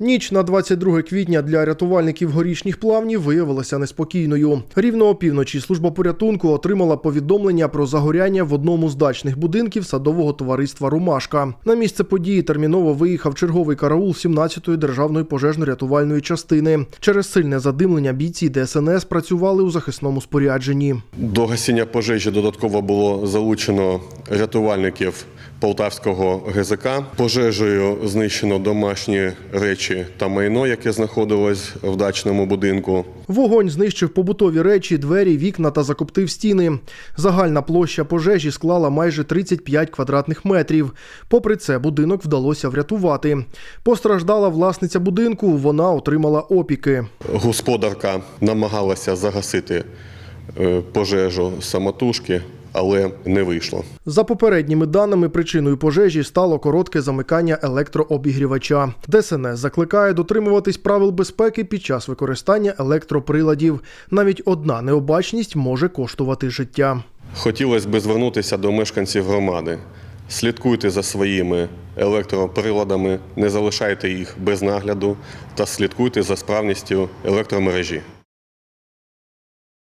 Ніч на 22 квітня для рятувальників горішніх плавнів виявилася неспокійною. Рівно опівночі служба порятунку отримала повідомлення про загоряння в одному з дачних будинків садового товариства Ромашка. На місце події терміново виїхав черговий караул 17-ї державної пожежно-рятувальної частини. Через сильне задимлення бійці ДСНС працювали у захисному спорядженні. До гасіння пожежі додатково було залучено рятувальників Полтавського ГЗК. Пожежею знищено домашні речі та майно, яке знаходилось в дачному будинку. Вогонь знищив побутові речі, двері, вікна та закоптив стіни. Загальна площа пожежі склала майже 35 квадратних метрів. Попри це, будинок вдалося врятувати. Постраждала власниця будинку, вона отримала опіки. Господарка намагалася загасити е, пожежу самотужки, але не вийшло. За попередніми даними, причиною пожежі стало коротке замикання електрообігрівача. ДСНС закликає дотримуватись правил безпеки під час використання електроприладів. Навіть одна необачність може коштувати життя. Хотілося б звернутися до мешканців громади. Слідкуйте за своїми електроприладами, не залишайте їх без нагляду та слідкуйте за справністю електромережі.